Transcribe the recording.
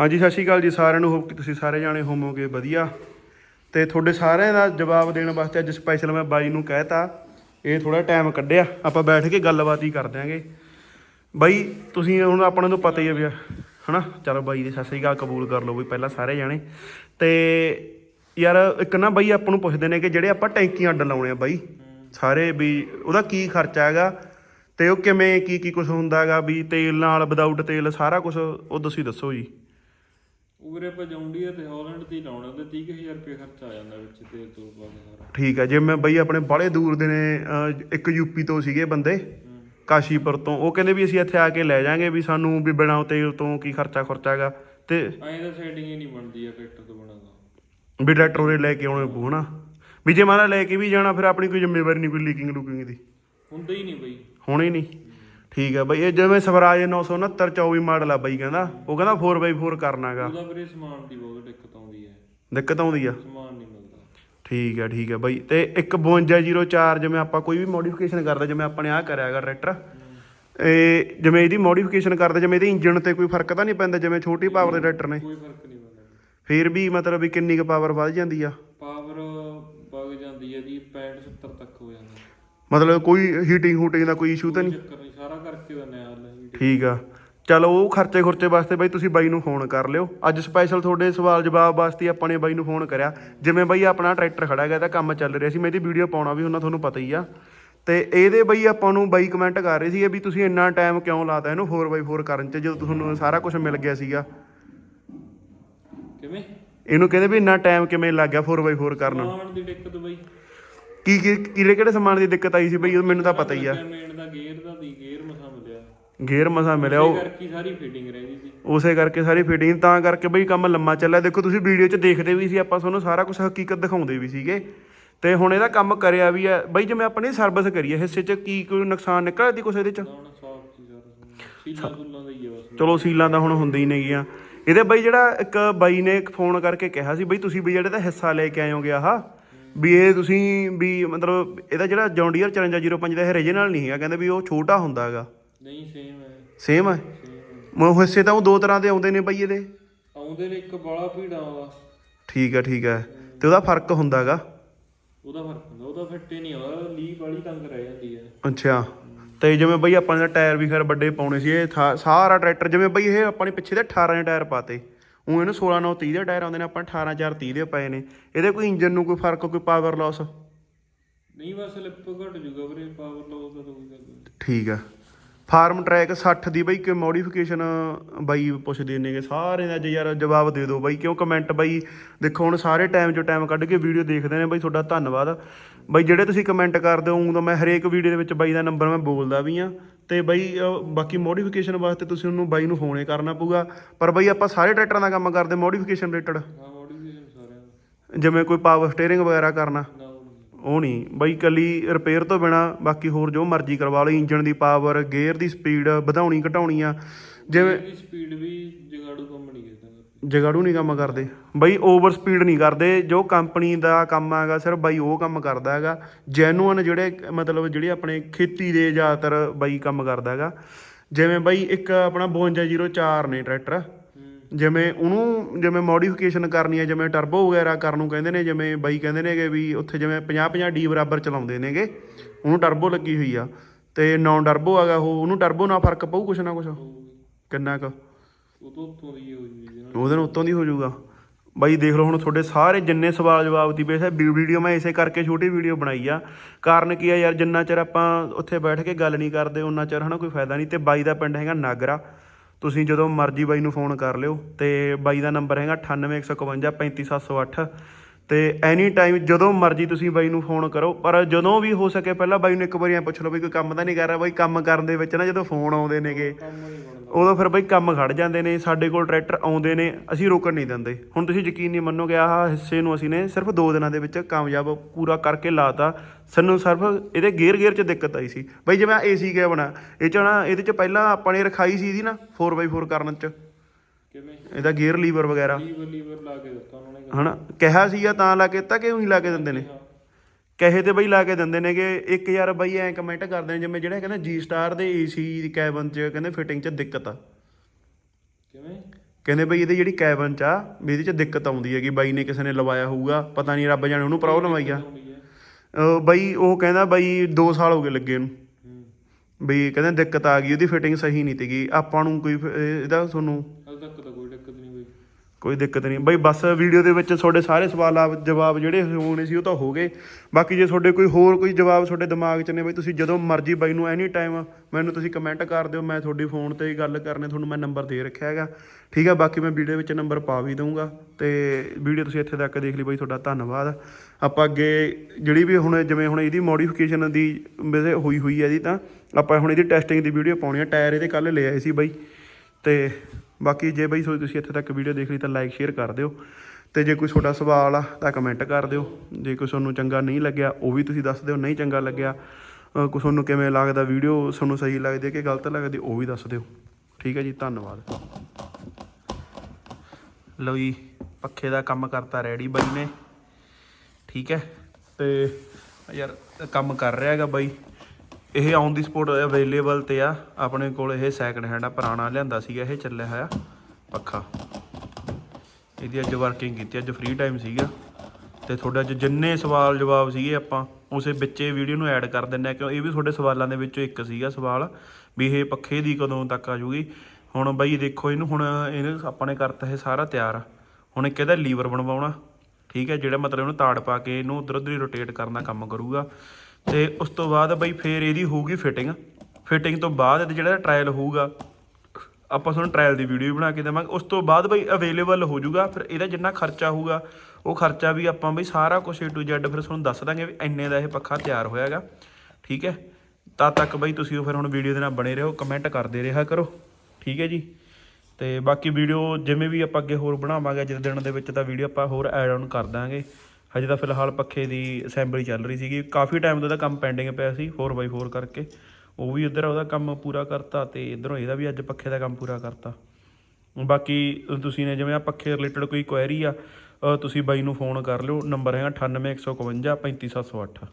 ਹਾਂਜੀ, ਸਤਿ ਸ਼੍ਰੀ ਅਕਾਲ ਜੀ ਸਾਰਿਆਂ ਨੂੰ। ਹੋਪ ਕਿ ਤੁਸੀਂ ਸਾਰੇ ਜਾਣੇ ਹੋਵੋਗੇ ਵਧੀਆ। ਤੇ ਤੁਹਾਡੇ ਸਾਰਿਆਂ ਦਾ ਜਵਾਬ ਦੇਣ ਵਾਸਤੇ ਅੱਜ ਸਪੈਸ਼ਲ ਮੈਂ ਬਾਈ ਨੂੰ ਕਹਿਤਾ, ਇਹ ਥੋੜਾ ਟਾਈਮ ਕੱਢਿਆ। ਆਪਾਂ ਬੈਠ ਕੇ ਗੱਲਬਾਤ ਹੀ ਕਰ ਦਿਆਂਗੇ। ਬਾਈ, ਤੁਸੀਂ ਹੁਣ ਆਪਾਂ ਨੂੰ ਪਤਾ ਹੀ ਹੈ ਵੀ ਹਨਾ? ਚਲੋ ਬਾਈ ਦੇ ਸਤਿ ਸ਼੍ਰੀ ਅਕਾਲ ਕਬੂਲ ਕਰ ਲਓ ਵੀ ਪਹਿਲਾਂ ਸਾਰੇ ਜਾਣੇ। ਤੇ ਯਾਰ, ਇੱਕ ਨਾ ਬਾਈ ਆਪਾਂ ਨੂੰ ਪੁੱਛਦੇ ਨੇ ਕਿ ਜਿਹੜੇ ਆਪਾਂ ਟੈਂਕੀਆਂ ਅੱਡ ਲਾਉਣੇ ਆ ਬਾਈ, ਸਾਰੇ ਵੀ ਉਹਦਾ ਕੀ ਖਰਚਾ ਹੈਗਾ? ਤੇ ਉਹ ਕਿਵੇਂ ਕੀ ਕੀ ਕੁਝ ਹੁੰਦਾ ਹੈਗਾ? ਵੀ ਤੇਲ ਨਾਲ ਵਿਦਆਊਟ ਤੇਲ, ਸਾਰਾ ਕੁਝ ਉਹ ਤੁਸੀਂ ਦੱਸੋ ਜੀ। ਉਰੇ ਪਜਾਉਂਦੀ ਤੇ ਹਾਲੈਂਡ ਦੀ ਲਾਉਣਾ ਤੇ 30000 ਰੁਪਏ ਖਰਚਾ ਆ ਜਾਂਦਾ ਵਿੱਚ ਤੇਲ ਤੋਂ ਬਾਅਦ ਸਾਰਾ ਠੀਕ ਹੈ ਜੇ ਮੈਂ ਬਈ ਆਪਣੇ ਬਾਹਲੇ ਦੂਰ ਦੇ ਨੇ ਅਹ, ਇੱਕ ਯੂਪੀ ਤੋਂ ਸੀਗੇ ਬੰਦੇ ਕਾਸ਼ੀਪੁਰ ਤੋਂ ਉਹ ਕਹਿੰਦੇ ਵੀ ਅਸੀਂ ਇੱਥੇ ਆ ਕੇ ਲੈ ਜਾਾਂਗੇ ਵੀ ਸਾਨੂੰ ਵੀ ਬਿਨਾਂ ਤੇਲ ਤੋਂ ਕੀ ਖਰਚਾ ਖਰਚਾ ਹੈਗਾ ਤੇ ਐਂ ਤਾਂ ਸੈਟਿੰਗ ਹੀ ਨਹੀਂ ਬਣਦੀ ਆ ਟਰੈਕਟਰ ਤੋਂ ਬਿਨਾਂ ਦਾ ਵੀ ਡਾਕਟਰ ਉਰੇ ਲੈ ਕੇ ਆਉਣੇ ਪਊ ਹਨਾ? ਵੀ ਜੇ ਮਾਰਾ ਲੈ ਕੇ ਵੀ ਜਾਣਾ ਫਿਰ ਆਪਣੀ ਕੋਈ ਜ਼ਿੰਮੇਵਾਰੀ ਨਹੀਂ ਕੋਈ ਲੀਕਿੰਗ ਲੂਕਿੰਗ ਦੀ। ਹੁੰਦਾ ਹੀ ਨਹੀਂ ਬਈ। ਹੋਣੀ ਨਹੀਂ। ਠੀਕ ਹੈ ਬਈ ਇਹ ਜਿਵੇਂ ਸਵਰਾਜ 969 24 ਮਾਡਲ ਆ ਬਈ ਕਹਿੰਦਾ ਉਹ ਕਹਿੰਦਾ 4x4 ਕਰਨਾਗਾ ਉਹਦਾ ਵੀਰੇ ਸਮਾਨ ਦੀ ਬਹੁਤ ਦਿੱਕਤ ਆਉਂਦੀ ਹੈ। ਦਿੱਕਤ ਆਉਂਦੀ ਆ? ਸਮਾਨ ਨਹੀਂ ਮਿਲਦਾ। ਠੀਕ ਹੈ ਠੀਕ ਹੈ ਬਾਈ ਤੇ ਇੱਕ 5204 ਜਿਵੇਂ ਆਪਾਂ ਕੋਈ ਵੀ ਮੋਡੀਫਿਕੇਸ਼ਨ ਕਰਦੇ ਜਿਵੇਂ ਆਪਾਂ ਨੇ ਆਹ ਕਰਿਆ ਹੈਗਾ ਟਰੈਕਟਰ ਇਹ ਜਿਵੇਂ ਇਹਦੀ ਮੋਡੀਫਿਕੇਸ਼ਨ ਕਰਦੇ ਜਿਵੇਂ ਇਹਦੇ ਇੰਜਨ ਤੇ ਕੋਈ ਫ਼ਰਕ ਤਾਂ ਨਹੀਂ ਪੈਂਦਾ ਜਿਵੇਂ ਛੋਟੀ ਪਾਵਰ ਦੇ ਟਰੈਕਟਰ ਨੇ। ਕੋਈ ਫ਼ਰਕ ਨਹੀਂ ਪੈਂਦਾ। ਫੇਰ ਵੀ ਮਤਲਬ ਵੀ ਕਿੰਨੀ ਕੁ ਪਾਵਰ ਵੱਧ ਜਾਂਦੀ ਆ? ਪਾਵਰ ਵਗ ਜਾਂਦੀ ਹੈ ਦੀ 65 70 ਤੱਕ ਹੋ ਜਾਂਦਾ। ਮਤਲਬ ਕੋਈ ਹੀਟਿੰਗ ਹੂਟਿੰਗ ਦਾ ਕੋਈ ਇਸ਼ੂ ਤਾਂ ਨਹੀਂ ਚੱਕਰ ਨਹੀਂ ਸਾਰਾ ਕਰਕੇ ਦਾ ਨਿਆਲ ਹੈ ਜੀ। ਠੀਕ ਆ। ਚਲੋ ਉਹ ਖਰਚੇ ਖੁਰਚੇ ਵਾਸਤੇ ਬਾਈ ਤੁਸੀਂ ਬਾਈ ਨੂੰ ਫੋਨ ਕਰ ਲਿਓ। ਅੱਜ ਸਪੈਸ਼ਲ ਤੁਹਾਡੇ ਸਵਾਲ ਜਵਾਬ ਵਾਸਤੇ ਆਪਾਂ ਨੇ ਬਾਈ ਨੂੰ ਫੋਨ ਕਰਿਆ। ਜਿਵੇਂ ਬਾਈ ਆਪਣਾ ਟਰੈਕਟਰ ਖੜਾ ਹੈਗਾ ਤਾਂ ਕੰਮ ਚੱਲ ਰਿਹਾ ਸੀ। ਮੈਂ ਇਹਦੀ ਵੀਡੀਓ ਪਾਉਣਾ ਵੀ ਹੁੰਦਾ ਤੁਹਾਨੂੰ ਪਤਾ ਹੀ ਆ। ਤੇ ਇਹਦੇ ਬਾਈ ਆਪਾਂ ਨੂੰ ਬਾਈ ਕਮੈਂਟ ਕਰ ਰਹੇ ਸੀ ਵੀ ਤੁਸੀਂ ਇੰਨਾ ਟਾਈਮ ਕਿਉਂ ਲਾਤਾ ਇਹਨੂੰ 4x4 ਕਰਨ ਚ ਜਦੋਂ ਤੁਹਾਨੂੰ ਸਾਰਾ ਕੁਝ ਮਿਲ ਗਿਆ ਸੀਗਾ। ਕਿਵੇਂ? ਇਹਨੂੰ ਕਹਿੰਦੇ ਵੀ ਇੰਨਾ ਟਾਈਮ ਕਿਵੇਂ ਲੱਗ ਗਿਆ 4x4 ਕਰਨ? ਨੂੰ? ਸਮਾਨ ਦੀ ਦਿੱਕਤ ਬਈ। ਕੀ ਕੀ ਕਿਹੜੇ ਕਿਹੜੇ ਸਮਾਨ ਦੀ ਦਿੱਕਤ ਆਈ ਸੀ ਬਈ? ਮੈਨੂੰ ਤਾਂ ਪਤਾ ਹੀ ਆ। ਮੇਨ ਦਾ ਗੇਅਰ ਦਾ ਦੀ ਗੇਅਰ ਮਸਾ ਮਿਲਿਆ। ਗੇਅਰ ਮਸਾ ਮਿਲਿਆ ਉਹ। ਕਰਕੇ ਸਾਰੀ ਫਿਟਿੰਗ ਰਹਿੰਦੀ ਸੀ। ਉਸੇ ਕਰਕੇ ਸਾਰੀ ਫਿਟਿੰਗ ਤਾਂ ਕਰਕੇ ਬਈ ਕੰਮ ਲੰਮਾ ਚੱਲਿਆ। ਦੇਖੋ ਤੁਸੀਂ ਵੀਡੀਓ 'ਚ ਦੇਖਦੇ ਵੀ ਸੀ ਆਪਾਂ ਤੁਹਾਨੂੰ ਸਾਰਾ ਕੁਝ ਹਕੀਕਤ ਦਿਖਾਉਂਦੇ ਵੀ ਸੀਗੇ। ਤੇ ਹੁਣ ਇਹਦਾ ਕੰਮ ਕਰਿਆ ਵੀ ਹੈ। ਬਈ ਜਿਵੇਂ ਆਪਾਂ ਨੇ ਸਰਵਿਸ ਕਰੀ ਹੈ ਹਿੱਸੇ 'ਚ ਕੀ ਕੋਈ ਨੁਕਸਾਨ ਨਿਕਲਿਆ ਦੀ ਕੁਛ ਇਹਦੇ 'ਚ? ਸੀਲਾ ਦੁੱਲਾਂ ਦਾ ਹੀ ਬਸ। ਚਲੋ ਸੀਲਾਂ ਤਾਂ ਹੁਣ ਹੁੰਦੇ ਹੀ ਨੇਗੀਆਂ। ਇਹਦੇ ਬਈ ਜਿਹੜਾ ਇੱਕ ਬਾਈ ਨੇ ਇੱਕ ਫੋਨ ਕਰਕੇ ਕਿਹਾ ਸੀ ਬਈ ਤੁਸੀਂ ਵੀ ਜਿਹੜੇ ਦਾ ਹਿੱਸਾ ਲੈ ਕੇ ਆਇਓਗੇ ਆਹ ਵੀ ਇਹ ਤੁਸੀਂ ਵੀ ਮਤਲਬ ਇਹਦਾ ਜਿਹੜਾ ਜੌਂਡੀਅਰ 5405 ਦਾ ਇਹ ਰੀਜਨਲ ਨਹੀਂ ਹੈਗਾ ਕਹਿੰਦੇ ਵੀ ਉਹ ਛੋਟਾ ਹੁੰਦਾ ਹੈਗਾ। ਨਹੀਂ ਸੇਮ ਹੈ। ਸੇਮ ਹੈ? ਸੇਮ ਮੈਂ ਹਿੱਸੇ ਤਾਂ ਉਹ ਦੋ ਤਰ੍ਹਾਂ ਦੇ ਆਉਂਦੇ ਨੇ ਬਈ ਇਹਦੇ। ਆਉਂਦੇ ਨੇ ਇੱਕ ਬਾਲਾ ਭੀੜਾ ਆਉਂਦਾ ਠੀਕ ਹੈ ਠੀਕ ਹੈ। ਤੇ ਉਹਦਾ ਫ਼ਰਕ ਹੁੰਦਾ ਹੈਗਾ ਉਹਦਾ ਫ਼ਰਕ ਹੁੰਦਾ ਉਹਦਾ ਫਿੱਟੇ ਨਹੀਂ ਆਉਂਦਾ ਲੀਪ ਵਾਲੀ ਤੰਗ ਰਹਿ ਜਾਂਦੀ ਹੈ। ਅੱਛਾ। ਤੇ ਜਿਵੇਂ ਬਈ ਆਪਾਂ ਨੇ ਟਾਇਰ ਵੀ ਖੈਰ ਵੱਡੇ ਪਾਉਣੇ ਸੀ ਇਹ ਥਾ- ਸਾਰਾ ਟਰੈਕਟਰ ਜਿਵੇਂ ਬਈ ਇਹ ਆਪਾਂ ਨੇ ਪਿੱਛੇ ਦੇ 18 ਦੇ ਟਾਇਰ ਪਾਤੇ। ਉਹ ਇਹਨੂੰ 16 9 30 ਦੇ ਟਾਇਰ ਆਉਂਦੇ ਨੇ ਆਪਾਂ 18 4 30 ਦੇ ਪਏ ਨੇ। ਇਹਦੇ ਕੋਈ ਇੰਜਨ ਨੂੰ ਕੋਈ ਫ਼ਰਕ ਕੋਈ ਪਾਵਰ ਲਾਸ ਨਹੀਂ ਬਸ ਲਿਪ ਘਟ ਜੂਗਾ ਵੀਰੇ ਪਾਵਰ ਲੋਸ ਦਾ ਤਾਂ ਕੋਈ ਗੱਲ ਨਹੀਂ ਠੀਕ ਆ ਫਾਰਮ ਟਰੈਕ 60 ਦੀ ਬਈ ਕਿ ਮੋਡੀਫਿਕੇਸ਼ਨ ਬਾਈ ਪੁੱਛਦੇ ਨੇਗੇ ਸਾਰੇ ਦਾ ਯਾਰ ਜਵਾਬ ਦੇ ਦਿਓ ਬਾਈ ਕਿਉਂ ਕਮੈਂਟ ਬਾਈ ਦੇਖੋ ਹੁਣ ਸਾਰੇ ਟਾਈਮ ਜੋ ਟਾਈਮ ਕੱਢ ਕੇ ਵੀਡੀਓ ਦੇਖਦੇ ਨੇ ਬਾਈ ਤੁਹਾਡਾ ਧੰਨਵਾਦ। ਬਾਈ ਜਿਹੜੇ ਤੁਸੀਂ ਕਮੈਂਟ ਕਰਦੇ ਹੋ ਉਦੋਂ ਮੈਂ ਹਰੇਕ ਵੀਡੀਓ ਦੇ ਵਿੱਚ ਬਾਈ ਦਾ ਨੰਬਰ ਮੈਂ ਬੋਲਦਾ ਵੀ ਆ ਤੇ ਬਾਈ ਬਾਕੀ ਮੋਡੀਫਿਕੇਸ਼ਨ ਵਾਸਤੇ ਤੁਸੀਂ ਉਹਨੂੰ ਬਾਈ ਨੂੰ ਫੋਨ ਹੀ ਕਰਨਾ ਪਊਗਾ। ਪਰ ਬਾਈ ਆਪਾਂ ਸਾਰੇ ਟਰੈਕਟਰਾਂ ਦਾ ਕੰਮ ਕਰਦੇ ਮੋਡੀਫਿਕੇਸ਼ਨ ਰਿਲੇਟਡ ਹਾਂ ਮੋਡੀਫਿਕੇਸ਼ਨ ਸਾਰਿਆਂ ਦਾ। ਜਿਵੇਂ ਕੋਈ ਪਾਵਰ ਸਟੀਅਰਿੰਗ ਵਗੈਰਾ ਕਰਨਾ। ਉਹ ਨਹੀਂ। ਬਈ ਕੱਲੀ ਰਿਪੇਅਰ ਤੋਂ ਬਿਨਾ ਬਾਕੀ ਹੋਰ ਜੋ ਮਰਜ਼ੀ ਕਰਵਾ ਲਓ ਇੰਜਨ ਦੀ ਪਾਵਰ ਗੇਅਰ ਦੀ ਸਪੀਡ ਵਧਾਉਣੀ ਘਟਾਉਣੀ ਆ। ਜਿਵੇਂ ਸਪੀਡ ਵੀ ਜਗਾੜੂ ਕੰਮ ਨਹੀਂ ਕਰਦਾ ਜਗਾੜੂ ਨਹੀਂ ਕੰਮ ਕਰਦੇ। ਬਈ ਓਵਰ ਸਪੀਡ ਨਹੀਂ ਕਰਦੇ। ਜੋ ਕੰਪਨੀ ਦਾ ਕੰਮ ਹੈਗਾ ਸਿਰਫ ਬਾਈ ਉਹ ਕੰਮ ਕਰਦਾ ਹੈਗਾ। ਜੈਨੂਅਨ ਜਿਹੜੇ ਮਤਲਬ ਜਿਹੜੇ ਆਪਣੇ ਖੇਤੀ ਦੇ ਜ਼ਿਆਦਾਤਰ ਬਾਈ ਕੰਮ ਕਰਦਾ ਹੈਗਾ। ਜਿਵੇਂ ਬਾਈ ਇੱਕ ਆਪਣਾ 5204 ਨੇ ਟਰੈਕਟਰ। ਜਿਵੇਂ ਉਹਨੂੰ ਜਿਵੇਂ ਮੋਡੀਫਿਕੇਸ਼ਨ ਕਰਨੀ ਹੈ ਜਿਵੇਂ ਟਰਬੋ ਵਗੈਰਾ ਕਰਨ ਨੂੰ ਕਹਿੰਦੇ ਨੇ ਜਿਵੇਂ ਬਾਈ ਕਹਿੰਦੇ ਨੇਗੇ ਵੀ ਉੱਥੇ ਜਿਵੇਂ 50 50 ਡੀ ਬਰਾਬਰ ਚਲਾਉਂਦੇ ਨੇਗੇ ਉਹਨੂੰ ਟਰਬੋ ਲੱਗੀ ਹੋਈ ਆ। ਤੇ ਨੌਨ ਟਰਬੋ ਹੈਗਾ ਉਹ ਉਹਨੂੰ ਟਰਬੋ ਨਾਲ ਫ਼ਰਕ ਪਊ ਕੁਛ ਨਾ ਕੁਛ? ਕਿੰਨਾ ਕੁ? ਉਹਦੇ ਨਾਲ ਉੱਤੋਂ ਦੀ ਹੋ ਜਾਊਗਾ ਬਾਈ ਦੇਖ ਲਓ ਹੁਣ ਤੁਹਾਡੇ ਸਾਰੇ ਜਿੰਨੇ ਸਵਾਲ ਜਵਾਬ ਦੀ ਬੇਸ ਹੈ ਵੀਡੀਓ ਮੈਂ ਇਸੇ ਕਰਕੇ ਛੋਟੀ ਵੀਡੀਓ ਬਣਾਈ ਆ। ਕਾਰਨ ਕੀ ਆ ਯਾਰ ਜਿੰਨਾ ਚਿਰ ਆਪਾਂ ਉੱਥੇ ਬੈਠ ਕੇ ਗੱਲ ਨਹੀਂ ਕਰਦੇ ਉਹਨਾਂ ਚਿਰ ਹਨਾ ਕੋਈ ਫਾਇਦਾ ਨਹੀਂ। ਤੇ ਬਾਈ ਦਾ ਪਿੰਡ ਹੈਗਾ ਨਾਗਰਾ। ਤੁਸੀਂ ਜਦੋਂ ਮਰਜ਼ੀ ਬਾਈ ਨੂੰ ਫੋਨ ਕਰ ਲਿਓ ਤੇ ਬਾਈ ਦਾ ਨੰਬਰ ਹੈਗਾ 9815 35708 ਤੇ ਐਨੀ ਟਾਈਮ ਜਦੋਂ ਮਰਜ਼ੀ ਤੁਸੀਂ ਬਾਈ ਨੂੰ ਫੋਨ ਕਰੋ, ਪਰ ਜਦੋਂ ਵੀ ਹੋ ਸਕੇ ਪਹਿਲਾਂ ਬਾਈ ਨੂੰ ਇੱਕ ਵਾਰੀ ਐ ਪੁੱਛ ਲਓ ਵੀ ਕੋਈ ਕੰਮ ਤਾਂ ਨਹੀਂ ਕਰ ਰਿਹਾ, ਬਾਈ ਕੰਮ ਕਰਨ ਦੇ ਵਿੱਚ ਨਾ ਜਦੋਂ ਫੋਨ ਆਉਂਦੇ ਨੇਗੇ। ਉਦੋਂ ਫਿਰ ਬਈ ਕੰਮ ਖੜ ਜਾਂਦੇ ਨੇ ਸਾਡੇ ਕੋਲ ਟਰੈਕਟਰ ਆਉਂਦੇ ਨੇ ਅਸੀਂ ਰੋਕਣ ਨਹੀਂ ਦਿੰਦੇ। ਹੁਣ ਤੁਸੀਂ ਯਕੀਨ ਨਹੀਂ ਮੰਨੋਗੇ ਆਹ ਹਿੱਸੇ ਨੂੰ ਅਸੀਂ ਨੇ ਸਿਰਫ 2 ਦਿਨਾਂ ਦੇ ਵਿੱਚ ਕਾਮਯਾਬ ਪੂਰਾ ਕਰਕੇ ਲਾਤਾ। ਸਾਨੂੰ ਸਿਰਫ ਇਹਦੇ ਗੇਅਰ ਗੇਅਰ 'ਚ ਦਿੱਕਤ ਆਈ ਸੀ। ਬਈ ਜਿਵੇਂ ਏਸੀ ਕਿਆ ਬਣਾ ਇਹ 'ਚ ਨਾ ਇਹਦੇ 'ਚ ਪਹਿਲਾਂ ਆਪਾਂ ਨੇ ਰਖਾਈ ਸੀ ਇਹਦੀ ਨਾ 4x4 ਕਰਨ 'ਚ। ਕਿਵੇਂ? ਇਹਦਾ ਗੇਅਰ ਲੀਵਰ ਵਗੈਰਾ। ਲੀਵਰ ਲੀਵਰ ਲਾ ਕੇ ਦਿੱਤਾ ਉਹਨਾਂ ਨੇ। ਹਨਾ ਕਿਹਾ ਸੀਗਾ ਤਾਂ ਲਾ ਕੇ ਦਿੱਤਾ ਕਿ ਉਹੀ ਲਾ ਕੇ ਦਿੰਦੇ ਨੇ। ਕਹੇ ਤੇ ਬਈ ਲਾ ਕੇ ਦਿੰਦੇ ਨੇਗੇ ਇੱਕ ਯਾਰ ਬਈ ਐਂ ਕਮੈਂਟ ਕਰਦੇ ਨੇ ਜਿਵੇਂ ਜਿਹੜਾ ਕਹਿੰਦਾ ਜੀ ਸਟਾਰ ਦੇ ਏਸੀ ਕੈਬਨ 'ਚ ਕਹਿੰਦੇ ਫਿਟਿੰਗ 'ਚ ਦਿੱਕਤ ਆ। ਕਿਵੇਂ? ਕਹਿੰਦੇ ਬਈ ਇਹਦੀ ਜਿਹੜੀ ਕੈਬਨ ਚ ਆ ਵੀ ਇਹਦੇ ਚ ਦਿੱਕਤ ਆਉਂਦੀ ਹੈਗੀ ਬਾਈ ਨੇ ਕਿਸੇ ਨੇ ਲਵਾਇਆ ਹੋਊਗਾ ਪਤਾ ਨਹੀਂ ਰੱਬ ਜਾਣੇ ਉਹਨੂੰ ਪ੍ਰੋਬਲਮ ਆਈ ਆ। ਬਾਈ ਉਹ ਕਹਿੰਦਾ ਬਾਈ 2 ਸਾਲ ਹੋ ਗਏ ਲੱਗੇ ਨੂੰ। ਬਈ ਕਹਿੰਦੇ ਦਿੱਕਤ ਆ ਗਈ ਉਹਦੀ ਫਿਟਿੰਗ ਸਹੀ ਨਹੀਂ ਤੀਗੀ ਆਪਾਂ ਨੂੰ ਕੋਈ ਇਹਦਾ ਤੁਹਾਨੂੰ ਹਾਲ ਤੱਕ ਤਾਂ ਕੋਈ ਦਿੱਕਤ ਨਹੀਂ ਬਈ ਕੋਈ ਦਿੱਕਤ ਨਹੀਂ। ਬਈ ਬਸ ਵੀਡੀਓ ਦੇ ਵਿੱਚ ਤੁਹਾਡੇ ਸਾਰੇ ਸਵਾਲ ਸਵਾਲਾਂ ਜਵਾਬ ਜਿਹੜੇ ਹੋਣੇ ਸੀ ਉਹ ਤਾਂ ਹੋ ਗਏ। ਬਾਕੀ ਜੇ ਤੁਹਾਡੇ ਕੋਈ ਹੋਰ ਕੋਈ ਜਵਾਬ ਤੁਹਾਡੇ ਦਿਮਾਗ 'ਚ ਨੇ ਬਈ ਤੁਸੀਂ ਜਦੋਂ ਮਰਜ਼ੀ ਬਾਈ ਨੂੰ ਐਨੀ ਟਾਈਮ ਮੈਨੂੰ ਤੁਸੀਂ ਕਮੈਂਟ ਕਰ ਦਿਓ, ਮੈਂ ਤੁਹਾਡੀ ਫੋਨ ਤੇ ਹੀ ਗੱਲ ਕਰਨੇ, ਤੁਹਾਨੂੰ ਮੈਂ ਨੰਬਰ ਦੇ ਰੱਖਿਆ ਹੈਗਾ। ਠੀਕ ਹੈ ਬਾਕੀ ਮੈਂ ਵੀਡੀਓ ਵਿੱਚ ਨੰਬਰ ਪਾ ਵੀ ਦਊਂਗਾ ਤੇ ਵੀਡੀਓ ਤੁਸੀਂ ਇੱਥੇ ਤੱਕ ਦੇਖ ਲਈ ਬਾਈ, ਤੁਹਾਡਾ ਧੰਨਵਾਦ। ਆਪਾਂ ਅੱਗੇ ਜਿਹੜੀ ਵੀ ਹੁਣ ਜਿਵੇਂ ਹੁਣ ਇਹਦੀ ਮੋਡੀਫਿਕੇਸ਼ਨ ਦੀ ਵੈਸੇ ਹੋਈ ਹੋਈ ਹੈ ਇਹਦੀ ਤਾਂ, ਆਪਾਂ ਹੁਣ ਇਹਦੀ ਟੈਸਟਿੰਗ ਦੀ ਵੀਡੀਓ ਪਾਉਣੀ ਹੈ ਟਾਇਰ ਇਹਦੇ ਕੱਲ ਲੈ ਆਏ ਸੀ ਬਾਈ ਤੇ ਬਾਕੀ ਜੇ ਬਈ ਸੋ ਤੁਸੀਂ ਇੱਥੇ ਤੱਕ ਵੀਡੀਓ ਦੇਖ ਲਈ ਤਾਂ ਲਾਈਕ ਸ਼ੇਅਰ ਕਰ ਦਿਓ। ਤੇ ਜੇ ਕੋਈ ਤੁਹਾਡਾ ਸਵਾਲ ਆ ਤਾਂ ਕਮੈਂਟ ਕਰ ਦਿਓ। ਜੇ ਕੋਈ ਤੁਹਾਨੂੰ ਚੰਗਾ ਨਹੀਂ ਲੱਗਿਆ ਉਹ ਵੀ ਤੁਸੀਂ ਦੱਸ ਦਿਓ। ਨਹੀਂ ਚੰਗਾ ਲੱਗਿਆ ਅ, ਕੋਈ ਤੁਹਾਨੂੰ ਕਿਵੇਂ ਲੱਗਦਾ ਵੀਡੀਓ ਤੁਹਾਨੂੰ ਸਹੀ ਲੱਗਦੀ ਹੈ ਕਿ ਗਲਤ ਲੱਗਦੀ ਉਹ ਵੀ ਦੱਸ ਦਿਓ। ਠੀਕ ਹੈ ਜੀ ਧੰਨਵਾਦ। ਲਓ ਜੀ ਪੱਖੇ ਦਾ ਕੰਮ ਕਰਤਾ ਰੈਡੀ ਬਾਈ ਨੇ। ਠੀਕ ਹੈ ਤੇ ਯਾਰ ਕੰਮ ਕਰ ਰਿਹਾ ਹੈਗਾ ਬਾਈ। ਇਹ ਔਨ ਦੀ ਸਪੋਟ ਅਵੇਲੇਬਲ ਤੇ ਆ। ਆਪਣੇ ਕੋਲ ਇਹ ਸੈਕਿੰਡ ਹੈਂਡ ਆ, ਪੁਰਾਣਾ ਲਿਆਂਦਾ ਸੀਗਾ, ਇਹ ਚੱਲਿਆ ਹੋਇਆ ਪੱਖਾ। ਇਹਦੀ ਅੱਜ ਵਰਕਿੰਗ ਕੀਤੀ, ਅੱਜ ਫ੍ਰੀ ਟਾਈਮ ਸੀਗਾ। ਤੇ ਤੁਹਾਡੇ ਅੱਜ ਜਿੰਨੇ ਸਵਾਲ ਜਵਾਬ ਸੀਗੇ ਆਪਾਂ, ਉਸੇ ਵਿੱਚੇ ਵੀਡੀਓ ਨੂੰ ਐਡ ਕਰ ਦਿੰਨੇ ਆ ਕਿਉਂ ਇਹ ਵੀ ਤੁਹਾਡੇ ਸਵਾਲਾਂ ਦੇ ਵਿੱਚੋਂ ਇੱਕ ਸੀਗਾ ਸਵਾਲ ਵੀ ਇਹ ਪੱਖੇ ਦੀ ਕਦੋਂ ਤੱਕ ਆ ਜੂਗੀ। ਹੁਣ ਬਾਈ ਦੇਖੋ ਇਹਨੂੰ, ਹੁਣ ਇਹਨੂੰ ਆਪਾਂ ਨੇ ਕਰਤਾ ਇਹ ਸਾਰਾ ਤਿਆਰ। ਹੁਣ ਇੱਕ ਇਹਦਾ ਲੀਵਰ ਬਣਵਾਉਣਾ। ਠੀਕ ਹੈ, ਜਿਹੜਾ ਮਤਲਬ ਇਹਨੂੰ ਤਾੜ ਪਾ ਕੇ ਇਹਨੂੰ ਉਧਰ ਉਧਰ ਹੀ ਰੋਟੇਟ ਕਰਨ ਦਾ ਕੰਮ ਕਰੂਗਾ। ਤੇ ਉਸ ਤੋਂ ਬਾਅਦ ਬਈ ਫੇਰ ਇਹਦੀ ਹੋਊਗੀ ਫਿਟਿੰਗ ਫਿਟਿੰਗ ਤੋਂ ਬਾਅਦ ਇਹਦਾ ਜਿਹੜਾ ਟ੍ਰਾਇਲ ਹੋਊਗਾ, ਆਪਾਂ ਤੁਹਾਨੂੰ ਟ੍ਰਾਇਲ ਦੀ ਵੀਡੀਓ ਵੀ ਬਣਾ ਕੇ ਦੇਵਾਂਗੇ। ਉਸ ਤੋਂ ਬਾਅਦ ਬਈ ਅਵੇਲੇਬਲ ਹੋ ਜਾਊਗਾ ਫਿਰ ਇਹਦਾ ਜਿੰਨਾ ਖਰਚਾ ਹੋਊਗਾ, ਉਹ ਖਰਚਾ ਵੀ ਆਪਾਂ ਬਈ ਸਾਰਾ ਕੁਝ A to Z ਫਿਰ ਤੁਹਾਨੂੰ ਦੱਸ ਦਾਂਗੇ ਵੀ ਇੰਨੇ ਦਾ ਇਹ ਪੱਖਾ ਤਿਆਰ ਹੋਇਆਗਾ। ਠੀਕ ਹੈ? ਤਦ ਤੱਕ ਬਈ ਤੁਸੀਂ ਉਹ ਫਿਰ ਹੁਣ ਵੀਡੀਓ ਦੇ ਨਾਲ ਬਣੇ ਰਹੋ ਕਮੈਂਟ ਕਰਦੇ ਰਿਹਾ ਕਰੋ। ਠੀਕ ਹੈ ਜੀ? ਤੇ ਬਾਕੀ ਵੀਡੀਓ ਜਿਵੇਂ ਵੀ ਆਪਾਂ ਅੱਗੇ ਹੋਰ ਬਣਾਵਾਂਗੇ, ਅੱਜ ਦਿਨ ਦੇ ਵਿੱਚ ਤਾਂ ਵੀਡੀਓ ਆਪਾਂ ਹੋਰ ਐਡ ਆਨ ਕਰ ਦਾਂਗੇ। ਹਜੇ ਤਾਂ ਫਿਲਹਾਲ ਪੱਖੇ ਦੀ ਅਸੈਂਬਲੀ ਚੱਲ ਰਹੀ ਸੀਗੀ। ਕਾਫੀ ਟਾਈਮ ਤੋਂ ਉਹਦਾ ਕੰਮ ਪੈਂਡਿੰਗ ਪਿਆ ਸੀ 4x4 ਕਰਕੇ। ਉਹ ਵੀ ਇੱਧਰ ਉਹਦਾ ਕੰਮ ਪੂਰਾ ਕਰਤਾ ਤੇ ਇੱਧਰੋਂ ਇਹਦਾ ਵੀ ਅੱਜ ਪੱਖੇ ਦਾ ਕੰਮ ਪੂਰਾ ਕਰਤਾ। ਬਾਕੀ ਤੁਸੀਂ ਨੇ ਜਿਵੇਂ ਆ ਪੱਖੇ ਰਿਲੇਟਡ ਕੋਈ ਕੁਐਰੀ ਆ ਤੁਸੀਂ ਬਾਈ ਨੂੰ ਫੋਨ ਕਰ ਲਿਓ। ਨੰਬਰ ਹੈਗਾ 98152 35708